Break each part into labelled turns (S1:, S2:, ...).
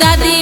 S1: দাদি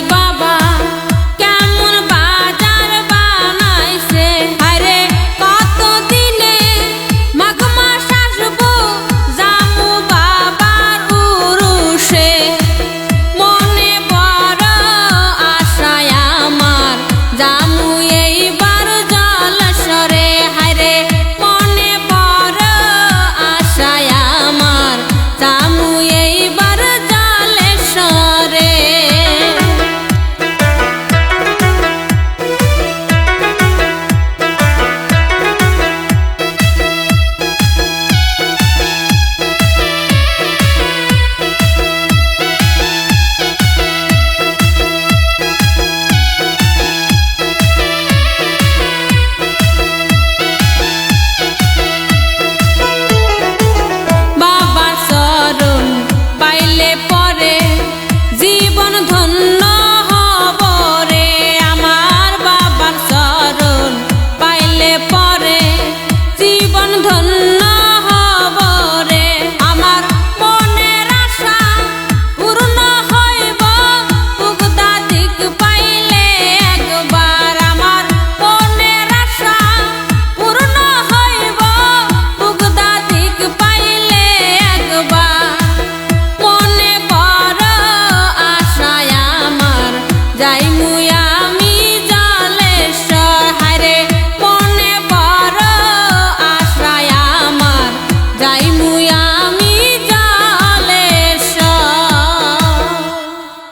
S1: মনে বড় আশায় আমার যাই মুয়া